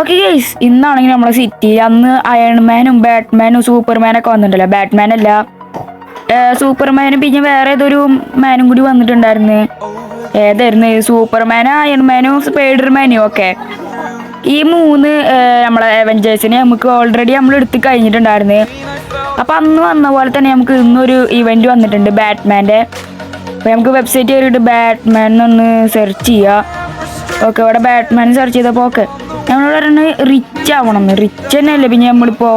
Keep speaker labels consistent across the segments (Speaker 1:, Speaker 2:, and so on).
Speaker 1: Okay guys ഇന്നാണെങ്കിൽ നമ്മുടെ city അന്ന് അയൺമാനും ബാറ്റ്മാനും സൂപ്പർമാനൊക്കെ വന്നിട്ടുണ്ടല്ലോ. ബാറ്റ്മാൻ അല്ല സൂപ്പർമാനും പിന്നെ വേറെ ഏതൊരു മാനും കൂടി വന്നിട്ടുണ്ടായിരുന്നു. ഏതായിരുന്നു? സൂപ്പർമാനും അയൺമാനും സ്പൈഡർമാനും ഒക്കെ. ഈ മൂന്ന് നമ്മളെ അവഞ്ചേഴ്സിനെ നമുക്ക് ഓൾറെഡി നമ്മൾ എടുത്ത് കഴിഞ്ഞിട്ടുണ്ടായിരുന്നു. അപ്പം അന്ന് വന്ന പോലെ തന്നെ നമുക്ക് ഇന്നൊരു ഇവന്റ് വന്നിട്ടുണ്ട് ബാറ്റ്മാന്റെ അപ്പോൾ നമുക്ക് വെബ്സൈറ്റ് കയറിയിട്ട് ബാറ്റ്മാൻ ഒന്ന് സെർച്ച് ചെയ്യുക ഓക്കെ ഇവിടെ ബാറ്റ്മാൻ സെർച്ച് ചെയ്തപ്പോൾ ഓക്കെ നമ്മളോട് പറയുന്നത് റിച്ച് ആവണം. റിച്ച് തന്നെയല്ലേ പിന്നെ നമ്മളിപ്പോൾ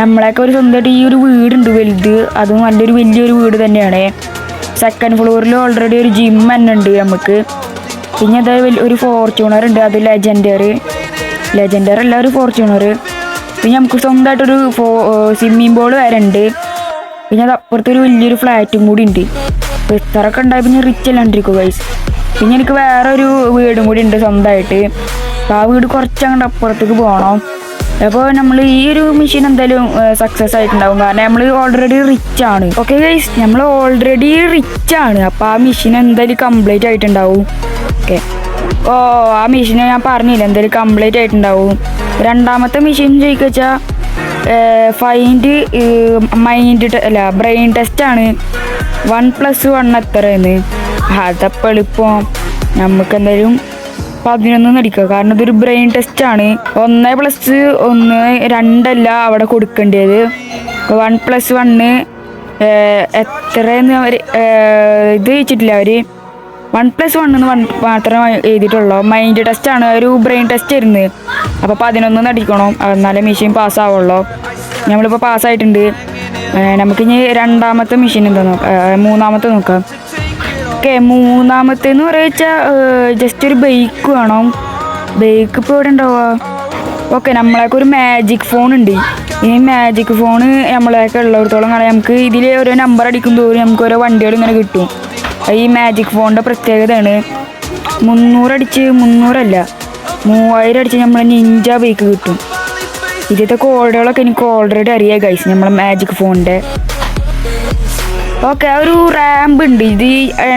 Speaker 1: നമ്മളെയൊക്കെ ഒരു സ്വന്തമായിട്ട് ഈ ഒരു വീടുണ്ട് വലുത് അതും നല്ലൊരു വലിയൊരു വീട് തന്നെയാണ്. സെക്കൻഡ് ഫ്ലോറിൽ ഓൾറെഡി ഒരു ജിം തന്നെ ഉണ്ട് നമുക്ക്. പിന്നെ അത് ഒരു ഫോർച്യൂണർ ഉണ്ട് അത് ലെജൻഡറി ലെജൻഡർ അല്ല ഒരു ഫോർച്യൂണർ പിന്നെ നമുക്ക് സ്വന്തമായിട്ടൊരു ഫോ സ്വിമ്മിംഗ് പൂൾ വരെ ഉണ്ട്. പിന്നെ അത് അപ്പുറത്തൊരു വലിയൊരു ഫ്ലാറ്റും കൂടി ഉണ്ട്. അപ്പോൾ ഇത്രയൊക്കെ ഉണ്ടായി. പിന്നെ റിച്ച് അല്ലാണ്ടിരിക്കും ഗൈസ് പിന്നെ എനിക്ക് വേറെ ഒരു വീടും കൂടി ഉണ്ട് സ്വന്തമായിട്ട്. അപ്പോൾ ആ വീട് കുറച്ചങ്ങോട്ട് അപ്പുറത്തേക്ക് പോകണം അപ്പോൾ നമ്മൾ ഈ ഒരു മെഷീൻ എന്തായാലും സക്സസ് ആയിട്ടുണ്ടാവും. കാരണം നമ്മൾ ഓൾറെഡി റിച്ച് ആണ്. ഓക്കെ ഗൈസ് നമ്മൾ ഓൾറെഡി റിച്ച് ആണ്. അപ്പോൾ ആ മെഷീൻ എന്തായാലും കംപ്ലീറ്റ് ആയിട്ടുണ്ടാവും. ഓക്കെ ഓ ആ മെഷീൻ ഞാൻ പറഞ്ഞില്ല എന്തായാലും കംപ്ലീറ്റ് ആയിട്ടുണ്ടാവും. രണ്ടാമത്തെ മെഷീൻ ചോദിച്ചാൽ ഫൈൻഡ് മൈൻഡ് അല്ല ബ്രെയിൻ ടെസ്റ്റ് ആണ്. വൺ പ്ലസ് വൺ എത്രയെന്ന് അതപ്പോൾ എളുപ്പം നമുക്ക് എന്തായാലും പതിനൊന്ന് നടിക്കുക. കാരണം ഇതൊരു ബ്രെയിൻ ടെസ്റ്റ് ആണ്. ഒന്ന് പ്ലസ് ഒന്ന് രണ്ടല്ല അവിടെ കൊടുക്കേണ്ടത്. വൺ പ്ലസ് വണ്ണ് എത്രയെന്ന് അവർ ഇത് വെച്ചിട്ടില്ല അവർ വൺ പ്ലസ് വൺ എന്ന് മാത്രം എഴുതിയിട്ടുള്ളൂ. മൈൻഡ് ടെസ്റ്റ് ആണ്. ഒരു ബ്രെയിൻ ടെസ്റ്റ് ആയിരുന്നു. അപ്പോൾ പതിനൊന്ന് നടിക്കണം. എന്നാലേ മെഷീൻ പാസ്സാവുള്ളൂ നമ്മളിപ്പോൾ പാസ്സായിട്ടുണ്ട് നമുക്കിനി രണ്ടാമത്തെ മെഷീൻ എന്താ നോക്കാം മൂന്നാമത്തെ നോക്കാം. ഓക്കെ മൂന്നാമത്തെ എന്ന് പറയുക ജസ്റ്റ് ഒരു ബൈക്ക് വേണം. ബൈക്ക് ഇപ്പോൾ ഇവിടെ ഉണ്ടാവുക? ഓക്കെ നമ്മളൊക്കെ ഒരു മാജിക് ഫോൺ ഉണ്ട്. ഈ മാജിക് ഫോൺ നമ്മളെയൊക്കെ ഉള്ളിടത്തോളം കാണാം നമുക്ക് ഇതിൽ ഓരോ നമ്പർ അടിക്കും തോറും നമുക്ക് ഓരോ വണ്ടികൾ ഇങ്ങനെ കിട്ടും. ഈ മാജിക് ഫോണിന്റെ പ്രത്യേകതയാണ്. മുന്നൂറടിച്ച് മുന്നൂറല്ല മൂവായിരം അടിച്ച് നമ്മൾ നിഞ്ച ബൈക്ക് കിട്ടും. ഇതിന്റെ കോഡുകളൊക്കെ എനിക്ക് ഓൾറെഡി അറിയാം ഗൈസ് നമ്മളെ മാജിക് ഫോണിന്റെ ഓക്കെ ഒരു റാമ്പ് ഉണ്ട്. ഇത്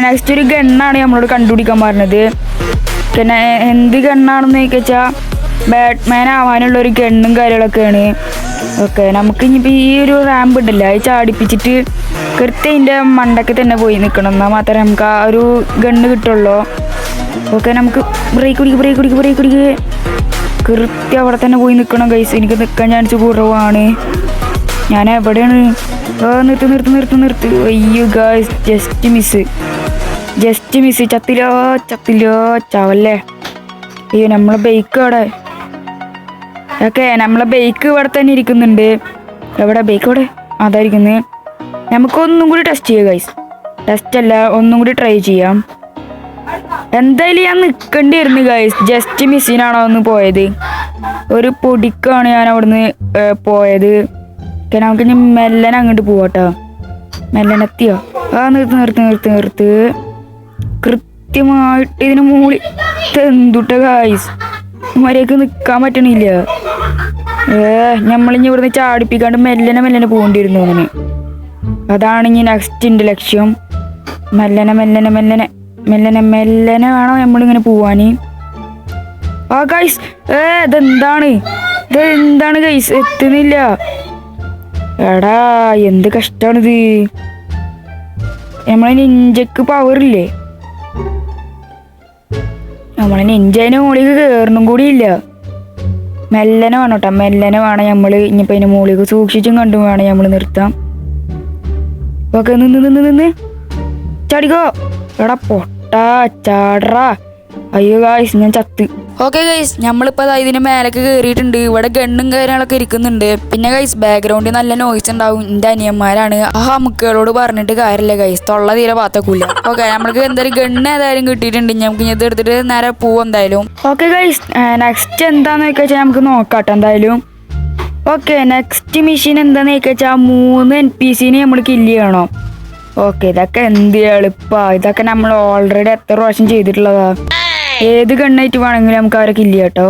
Speaker 1: നെക്സ്റ്റ് ഒരു ഗണ്ണാണ് നമ്മളോട് കണ്ടുപിടിക്കാൻ പറഞ്ഞത്. പിന്നെ എന്ത് ഗണ്ണാണെന്ന് ചോദിച്ചാൽ ബാറ്റ്മാൻ ആവാനുള്ള ഒരു ഗണ്ണും കാര്യങ്ങളൊക്കെയാണ്. ഓക്കെ നമുക്ക് ഇനിയിപ്പോൾ ഈ ഒരു റാമ്പ് ഉണ്ടല്ലോ അത് ചാടിപ്പിച്ചിട്ട് കൃത്യം അതിന്റെ മണ്ടയ്ക്ക് തന്നെ പോയി നിൽക്കണം എന്നാൽ മാത്രമേ നമുക്ക് ആ ഒരു ഗണ്ണ് കിട്ടുള്ളൂ. ഓക്കെ നമുക്ക് ബ്രേക്ക് കുടിക്ക് ബ്രേക്ക് കുടിക്ക് ബ്രേക്ക് കുടിക്ക് കൃത്യം അവിടെ തന്നെ പോയി നിൽക്കണം ഗൈസ് എനിക്ക് നിൽക്കാൻ ചാൻസ് കുറവാണ്. ഞാൻ എവിടെയാണ്? നിർത്ത് നിർത്ത് നിർത്ത് നിർത്ത്. അയ്യോ guys just miss just miss ചത്തിലോ ചത്തിലോ ചവല്ലേ? അയ്യോ നമ്മളെ ബൈക്ക് അവിടെ. ഓക്കെ നമ്മളെ ബേക്ക് ഇവിടെ തന്നെ ഇരിക്കുന്നുണ്ട്. എവിടെ ബേക്ക് അവിടെ? അതായിരിക്കുന്നത് നമുക്കൊന്നും കൂടി ടെസ്റ്റ് ചെയ്യുക ഗൈസ് ടെസ്റ്റ് അല്ല ഒന്നും കൂടി ട്രൈ ചെയ്യാം. എന്തായാലും ഞാൻ നിൽക്കേണ്ടി വരുന്നു ഗൈസ് ജസ്റ്റ് മിസ്സിനാണോ ഒന്ന് പോയത്. ഒരു പൊടിക്കാണ് ഞാൻ അവിടുന്ന് പോയത്. നമുക്ക് ഇനി മെല്ലനെ അങ്ങോട്ട് പോവാട്ടോ. മെല്ലനെത്തിയോ? ആ നിർത്ത് നിർത്ത് നിർത്ത് നിർത്ത്. കൃത്യമായിട്ട് ഇതിന് മൂളി തെന്തുട്ട ഗായ്സ് മര്യാദയ്ക്ക് നിൽക്കാൻ പറ്റണില്ല. ഏ ഇവിടുന്ന് ചാടിപ്പിക്കാണ്ട് മെല്ലനെ മെല്ലനെ പോകേണ്ടിയിരുന്നു അങ്ങനെ അതാണ് ഇനി നെക്സ്റ്റ് ലക്ഷ്യം. മെല്ലനെ മെല്ലനെ മെല്ലനെ മെല്ലനെ മെല്ലനെ വേണം നമ്മളിങ്ങനെ പോവാൻ ആ ഗൈസ് ഏ ഇതെന്താണ്? ഇതെന്താണ് ഗൈസ് എത്തുന്നില്ല. എടാ എന്ത് കഷ്ടമാണിത് നമ്മളെ പവർ ഇല്ലേ? നമ്മളെ നെഞ്ചതിന് മോളിക്ക് കയറണം കൂടിയില്ല. മെല്ലനെ വേണം കേട്ടോ മെല്ലനെ വേണം നമ്മൾ ഇനിയിപ്പോൾ അതിന് മുകളിൽ സൂക്ഷിച്ചും കണ്ടും വേണം നമ്മൾ നിർത്താം ഓക്കെ നിന്ന് നിന്ന് നിന്ന് ചാടിക്കോ. എടാ പൊട്ടാ ചാടറാ. അയ്യോ ഗായ്സ് ഞാൻ ചത്ത്. ഓക്കെ ഗൈസ് നമ്മളിപ്പോൾ അതായത് ഇതിന് മേലേക്ക് കയറിയിട്ടുണ്ട് ഇവിടെ ഗണ്ണും കാര്യങ്ങളൊക്കെ ഇരിക്കുന്നുണ്ട്. പിന്നെ ഗൈസ് ബാക്ക്ഗ്രൗണ്ടിൽ നല്ല നോയിസ് ഉണ്ടാവും. എന്റെ അനിയന്മാരാണ്. ആ അമ്മക്കുകളോട് പറഞ്ഞിട്ട് കാര്യമില്ല ഗൈസ് തൊള്ള തീരെ പാത്തക്കൂല. ഓക്കെ നമ്മൾക്ക് എന്തായാലും ഗണ്ണ് ഏതായാലും കിട്ടിയിട്ടുണ്ട്. നമുക്ക് ഇത് എടുത്തിട്ട് നേരെ പോവും എന്തായാലും. ഓക്കെ ഗൈസ് നെക്സ്റ്റ് എന്താന്ന് വെച്ചാൽ നമുക്ക് നോക്കാട്ടോ എന്തായാലും. ഓക്കെ നെക്സ്റ്റ് മെഷീൻ എന്താന്ന് വെച്ചാൽ മൂന്ന് എൻ പി സിനെ നമ്മൾ കില്ല് ചെയ്യണം. ഓക്കെ ഇതൊക്കെ എന്ത് എളുപ്പ. ഇതൊക്കെ നമ്മൾ ഓൾറെഡി എത്ര പ്രാവശ്യം ചെയ്തിട്ടുള്ളതാ. ഏത് ഗണ്ണായിട്ട് വേണമെങ്കിലും നമുക്ക് അവരെ ഇല്ല കേട്ടോ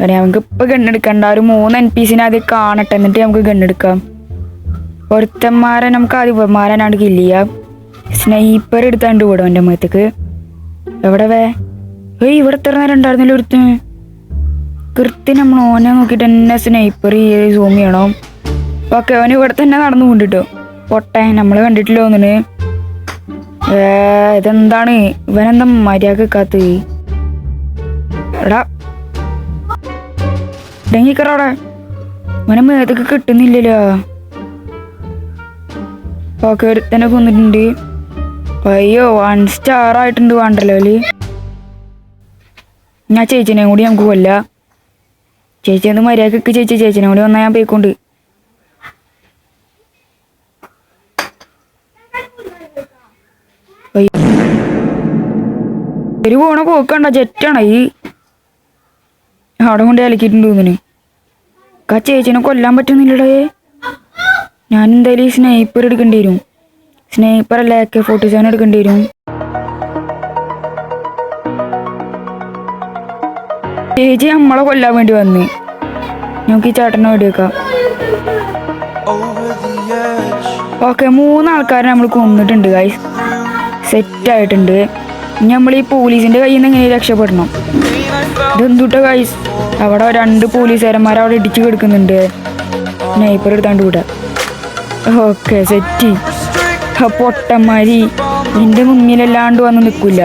Speaker 1: അതെ നമുക്ക് ഇപ്പൊ ഗണ്ണെടുക്കണ്ട ഒരു മൂന്ന് എൻ പി സിനെ ആദ്യം കാണട്ടെ. എന്നിട്ട് നമുക്ക് ഗണ്ണെടുക്കാം ഒരുത്തന്മാരെ നമുക്ക് ആദ്യം ഇവന്മാരനാണ്ട് കില്ല് ചെയ്യാം. സ്നൈപ്പർ എടുത്താണ്ട് വിടും എന്റെ മുഖത്തേക്ക് എവിടെ വേ? ഏയ് ഇവിടെ എത്ര നേരം ഉണ്ടായിരുന്നില്ല ഒരുത്തിന്? കൃത്യം നമ്മൾ ഓനെ നോക്കിയിട്ട് തന്നെ സ്നൈപ്പർ സൂം ചെയ്യണം. ഓക്കെ അവന് ഇവിടെ തന്നെ നടന്നു കൊണ്ടിട്ടോ. പൊട്ടെ നമ്മൾ കണ്ടിട്ടില്ല തോന്നുന്നു ഇതെന്താണ്? ഇവനെന്താ മര്യാദ വെക്കാത്ത എടാ. ഡെങ്കിക്കറോടെ. ഇവനെ മേതൊക്കെ കിട്ടുന്നില്ലല്ലോ. ഓക്കെ ഒരുത്തനെ കൊന്നിട്ടുണ്ട്. അയ്യോ വൺ സ്റ്റാർ ആയിട്ടുണ്ട് വേണ്ടല്ലോ അല്ലേ? ഞാൻ ചേച്ചിനെ കൂടി നമുക്ക് കൊല്ല. ചേച്ചി ഒന്ന് മര്യാദയ്ക്ക് ചേച്ചി ചേച്ചിനെ കൂടി വന്നാൽ ഞാൻ പോയിക്കൊണ്ട്. ഒരു പോണ പോക്കണ്ട ജെറ്റാണ് ഈ? അവിടെ കൊണ്ട് അലക്കിയിട്ടുണ്ട് തോന്നിന് കാ ചേച്ചിനെ കൊല്ലാൻ പറ്റുന്നില്ലടേ. ഞാൻ എന്തായാലും ഈ സ്നൈപ്പർ എടുക്കേണ്ടി വരും. സ്നൈപ്പർ അല്ല എ കെ ഫോർട്ടി സെവൻ എടുക്കേണ്ടി വരും. ചേച്ചി നമ്മളെ കൊല്ലാൻ വേണ്ടി വന്ന്. നമുക്ക് ഈ ചേട്ടനെ വെടിവെക്കാം. ഓക്കെ മൂന്ന് ആൾക്കാരെ നമ്മൾ കൊന്നിട്ടുണ്ട് ഗൈസ് സെറ്റ് ആയിട്ടുണ്ട്. ഇനി നമ്മൾ ഈ പോലീസിന്റെ കയ്യിൽ നിന്ന് എങ്ങനെ രക്ഷപ്പെടണം? ഇതെന്തുട്ട ഗൈസ് അവിടെ രണ്ട് പോലീസുകാരന്മാർ അവിടെ ഇടിച്ചു കിടക്കുന്നുണ്ട്. നൈപ്പർ എടുത്താണ്ട് കൂടെ ഓക്കെ സെറ്റി. പൊട്ടന്മാരി. എന്റെ മുന്നിലല്ലാണ്ട് വന്ന് നിൽക്കില്ല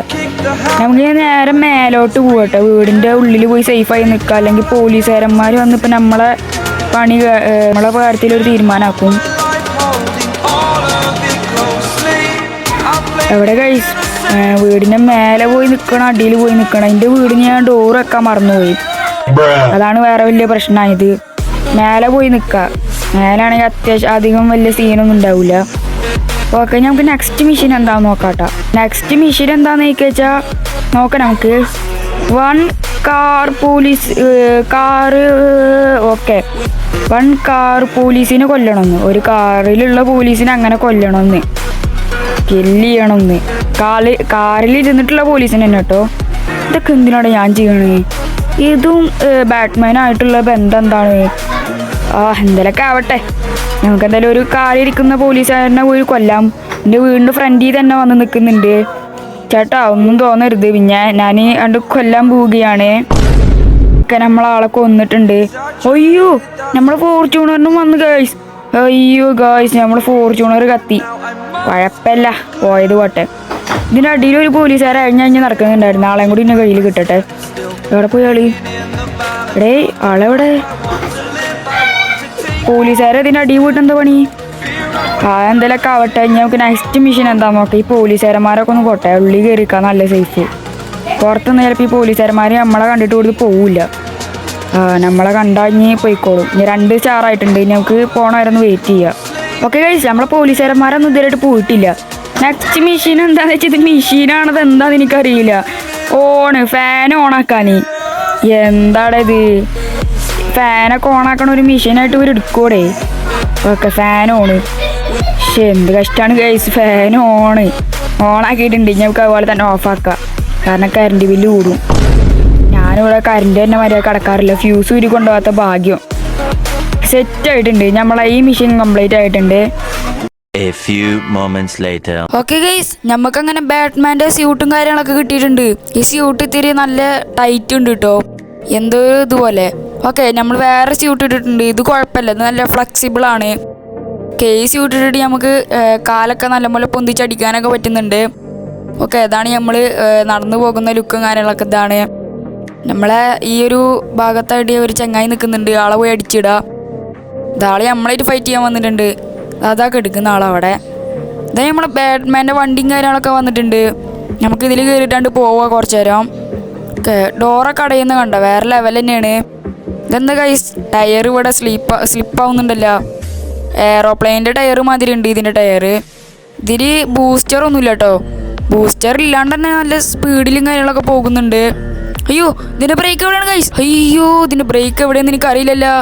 Speaker 1: നമുക്ക് നേരെ മേലോട്ട് പോകട്ടെ വീടിന്റെ ഉള്ളിൽ പോയി സേഫായി നിൽക്കുക അല്ലെങ്കിൽ പോലീസുകാരന്മാർ വന്നിപ്പോ നമ്മളെ പണി നമ്മളെ കാര്യത്തിൽ ഒരു തീരുമാനമാക്കും എവിടെ കഴിച്ച് വീടിന്റെ മേലെ പോയി നിൽക്കണം അടിയിൽ പോയി നിൽക്കണം എന്റെ വീടിന് ഞാൻ ഡോർ വെക്കാൻ മറന്നുപോയി. അതാണ് വേറെ വലിയ പ്രശ്നമായത് മേലെ പോയി നിൽക്കുക മേലാണെങ്കിൽ അത്യാവശ്യം അധികം വലിയ സീനൊന്നും ഉണ്ടാവില്ല ഓക്കെ നമുക്ക് നെക്സ്റ്റ് മെഷീൻ എന്താന്ന് നോക്കാട്ടോ. നെക്സ്റ്റ് മെഷീൻ എന്താന്ന് വെച്ചാൽ നോക്കാം നമുക്ക്. One car police car okay one car പോലീസിനെ കൊല്ലണമെന്ന് ഒരു കാറിലുള്ള പോലീസിനെ അങ്ങനെ കൊല്ലണമെന്ന് കില്ല് ചെയ്യണമെന്ന് കാൽ കാറിൽ ഇരുന്നിട്ടുള്ള പോലീസിന് തന്നെ കേട്ടോ ഇതൊക്കെ എന്തിനാണ് ഞാൻ ചെയ്യണേ? ഇതും ബാറ്റ്മാനായിട്ടുള്ള ബന്ധം എന്താണ് ആ എന്തെങ്കിലുമൊക്കെ ആവട്ടെ. ഞങ്ങൾക്ക് എന്തായാലും ഒരു കാറിലിരിക്കുന്ന പോലീസുകാരനെ പോയി കൊല്ലാം. എന്റെ വീടിന്റെ ഫ്രണ്ടിൽ തന്നെ വന്ന് നിൽക്കുന്നുണ്ട്. ചേട്ടാ ഒന്നും തോന്നരുത്. പിന്നെ ഞാൻ അണ്ട് കൊല്ലാൻ പോവുകയാണ്. ഒക്കെ നമ്മളാളെ കൊന്നിട്ടുണ്ട്. അയ്യോ നമ്മൾ ഫോർച്യൂണറിനും വന്ന് ഗായ്സ് അയ്യോ ഗായ്സ് നമ്മൾ ഫോർച്യൂണർ കത്തി. കുഴപ്പമില്ല. പോയത് പോട്ടെ. ഇതിന്റെ അടിയിൽ ഒരു പോലീസുകാരെ അഴിഞ്ഞ് അഴിഞ്ഞ് നടക്കുന്നുണ്ടായിരുന്നു. ആളെയും കൂടി ഇന്ന കയ്യിൽ കിട്ടട്ടെ. എവിടെ പോയി ആളി? എടേ ആളെവിടെ? പോലീസുകാരെ ഇതിന്റെ അടി പോയിട്ട് എന്താ പണി? ആ എന്തെങ്കിലുമൊക്കെ ആവട്ടെ. നമുക്ക് നെക്സ്റ്റ് മിഷൻ എന്താ നോക്കാം. ഈ പോലീസുകാരന്മാരൊക്കെ ഒന്ന് പോട്ടെ. ഉള്ളി കയറിക്കാൻ നല്ല സേഫ് പുറത്തുനിന്ന് ചിലപ്പോൾ ഈ പോലീസുകാരന്മാർ നമ്മളെ കണ്ടിട്ട് കൊടുത്ത് പോവില്ല നമ്മളെ ഇനി പോയിക്കോളും. ഇനി രണ്ട് സ്റ്റാറായിട്ടുണ്ട് ഇനി നമുക്ക് പോകണമായിരുന്നു വെയിറ്റ് ചെയ്യാം. ഓക്കെ കഴിച്ചു നമ്മളെ പോലീസുകാരന്മാരൊന്നും ഇതുവരെയായിട്ട് പോയിട്ടില്ല. നെക്സ്റ്റ് മെഷീൻ എന്താണെന്ന് വെച്ചാൽ ഇത് മെഷീനാണത് എന്താന്ന് എനിക്കറിയില്ല. ഓണ് ഫാൻ ഓണാക്കാൻ ഇത്? ഫാനൊക്കെ ഓണാക്കണ ഒരു മെഷീനായിട്ട് ഇവർ എടുക്കൂടെ ഓക്കെ ഫാൻ ഓണ് പക്ഷെ എന്ത് കഷ്ടമാണ് കഴിച്ച് ഫാൻ ഓണ് ഓണാക്കിയിട്ടുണ്ട് നമുക്ക് അതുപോലെ തന്നെ ഓഫാക്കാം കാരണം കറണ്ട് ബില്ല് കൂടും. ഞാനിവിടെ കറണ്ട് തന്നെ മര്യാദ കിടക്കാറില്ല ഫ്യൂസ് ഊരി കൊണ്ടുപോകാത്ത ഭാഗ്യം. സെറ്റ് ആയിട്ടുണ്ട്. നമ്മളെ ഈ മെഷീൻ കംപ്ലീറ്റ് ആയിട്ടുണ്ട്.
Speaker 2: A few moments later.
Speaker 1: Okay guys നമുക്ക് അങ്ങനെ ബാറ്റ്മാന്റെ സ്യൂട്ടും കാര്യങ്ങളൊക്കെ കിട്ടിയിട്ടുണ്ട്. ഈ സ്യൂട്ട് ഇത്തിരി നല്ല ടൈറ്റ് ഉണ്ട് കേട്ടോ എന്തോ ഇതുപോലെ. ഓക്കെ നമ്മൾ വേറെ സ്യൂട്ട് ഇട്ടിട്ടുണ്ട്. ഇത് കുഴപ്പമില്ല. ഇത് നല്ല ഫ്ലെക്സിബിൾ ആണ്. ഓക്കെ ഈ സ്യൂട്ട് ഇട്ടിട്ട് നമുക്ക് കാലൊക്കെ നല്ലപോലെ പൊന്തിച്ചടിക്കാനൊക്കെ പറ്റുന്നുണ്ട്. ഓക്കെ ഇതാണ് നമ്മൾ നടന്നു പോകുന്ന ലുക്കും കാര്യങ്ങളൊക്കെ ഇതാണ്. നമ്മളെ ഈ ഒരു ഭാഗത്തായിട്ട് ഒരു ചങ്ങായി നിൽക്കുന്നുണ്ട്. ആളെ പോയി അടിച്ചിടുക ഇതാളെ നമ്മളായിട്ട് ഫൈറ്റ് ചെയ്യാൻ വന്നിട്ടുണ്ട്. അതാ കെടുക്കുന്ന ആളവിടെ ഇതാ നമ്മളെ ബാറ്റ്മാന്റെ വണ്ടിയും കാര്യങ്ങളൊക്കെ വന്നിട്ടുണ്ട്. നമുക്ക് ഇതിൽ കയറിയിട്ടാണ്ട് പോവുക കുറച്ച് നേരം. ഡോറൊക്കെ അടയുന്ന കണ്ട? വേറെ ലെവൽ തന്നെയാണ്. ഇതെന്താ കൈ ടയർ ഇവിടെ സ്ലീപ്പ് സ്ലിപ്പാവുന്നുണ്ടല്ലോ എയറോപ്ലെയിന്റെ ടയർ മാതിരി ഉണ്ട് ഇതിന്റെ ടയർ ഇതിൽ ബൂസ്റ്റർ ഒന്നുമില്ല കേട്ടോ ബൂസ്റ്റർ ഇല്ലാണ്ട് തന്നെ നല്ല സ്പീഡിലും കാര്യങ്ങളൊക്കെ പോകുന്നുണ്ട്. അയ്യോ ഇതിന്റെ ബ്രേക്ക് എവിടെയാണ് കൈസ് അയ്യോ ഇതിന്റെ ബ്രേക്ക് എവിടെയെന്ന് എനിക്കറിയില്ലല്ലോ.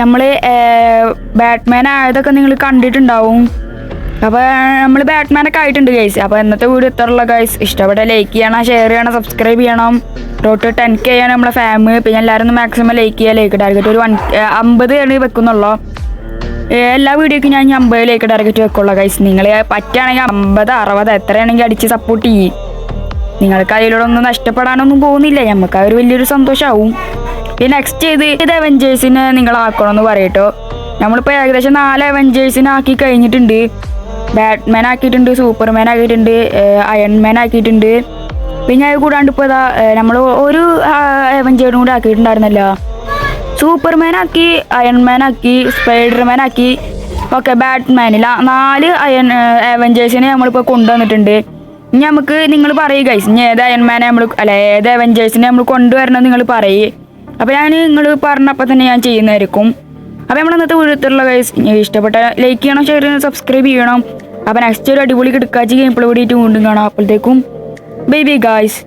Speaker 1: നമ്മൾ ബാറ്റ്മാൻ ആയതൊക്കെ നിങ്ങൾ കണ്ടിട്ടുണ്ടാവും. അപ്പൊ നമ്മൾ ബാറ്റ്മാനൊക്കെ ആയിട്ടുണ്ട് ഗൈസ് അപ്പൊ ഇന്നത്തെ വീഡിയോ ഇത്രയുള്ള ഗൈസ് ഇഷ്ടപ്പെട്ട ലൈക്ക് ചെയ്യണം ഷെയർ ചെയ്യണം സബ്സ്ക്രൈബ് ചെയ്യണം. ടോട്ട് ടെൻ കെ ആണ് നമ്മളെ ഫാമിലി പിന്നെ എല്ലാവരും ഒന്ന് മാക്സിമം ലൈക്ക് ചെയ്യുക ലൈക്ക് ടാർഗറ്റ് ഒരു വൺ അമ്പത് ആണ് വെക്കുന്നുള്ളൂ. എല്ലാ വീഡിയോക്കും ഞാൻ അമ്പത് ലൈക്ക് ടാർഗറ്റ് വെക്കുള്ളൂ ഗൈസ് നിങ്ങൾ പറ്റുകയാണെങ്കിൽ അമ്പത് അറുപത് എത്രയാണെങ്കിൽ അടിച്ച് സപ്പോർട്ട് ചെയ്യും. നിങ്ങൾക്ക് അതിലൂടെ ഒന്നും നഷ്ടപ്പെടാനൊന്നും പോകുന്നില്ല. നമുക്ക് ഒരു വലിയൊരു സന്തോഷമാവും പിന്നെ നെക്സ്റ്റ് ഇത് ഇത് അവഞ്ചേഴ്സിനെ നിങ്ങൾ ആക്കണമെന്ന് പറയട്ടോ. നമ്മളിപ്പോൾ ഏകദേശം നാല് അവഞ്ചേഴ്സിനെ ആക്കി കഴിഞ്ഞിട്ടുണ്ട്. ബാറ്റ്മാൻ ആക്കിയിട്ടുണ്ട് സൂപ്പർമാൻ ആക്കിയിട്ടുണ്ട് അയൺമാൻ ആക്കിയിട്ടുണ്ട്. പിന്നെ അത് കൂടാണ്ട് ഇപ്പോൾ ഇതാ നമ്മൾ ഒരു അവഞ്ചേഴ്സും കൂടെ ആക്കിയിട്ടുണ്ടായിരുന്നല്ലോ. സൂപ്പർമാൻ ആക്കി അയൺമാൻ ആക്കി സ്പൈഡർമാൻ ആക്കി ഓക്കെ ബാറ്റ്മാനിൽ നാല് അയൺ അവഞ്ചേഴ്സിനെ നമ്മളിപ്പോൾ കൊണ്ടുവന്നിട്ടുണ്ട്. ഇനി നമുക്ക് നിങ്ങൾ പറയുക ഇനി ഏത് അയൺമാനെ നമ്മൾ അല്ല ഏത് അവഞ്ചേഴ്സിനെ നമ്മൾ കൊണ്ടുവരണം നിങ്ങൾ പറയേ. അപ്പോൾ ഞാൻ നിങ്ങൾ പറഞ്ഞപ്പോൾ തന്നെ ഞാൻ ചെയ്യുന്നതായിരിക്കും. അപ്പോൾ നമ്മൾ ഇന്നത്തെ വീഴത്തുള്ള ഗൈസ് ഇഷ്ടപ്പെട്ട ലൈക്ക് ചെയ്യണം ഷെയർ ചെയ്യണം സബ്സ്ക്രൈബ് ചെയ്യണം. അപ്പോൾ നെക്സ്റ്റ് ഒരു അടിപൊളി കിടക്കാച്ചി ഗെയിം പ്ലേ കൂടിയിട്ട് വീണ്ടും കാണാം. അപ്പോഴത്തേക്കും ബൈ ബൈ ഗായ്സ്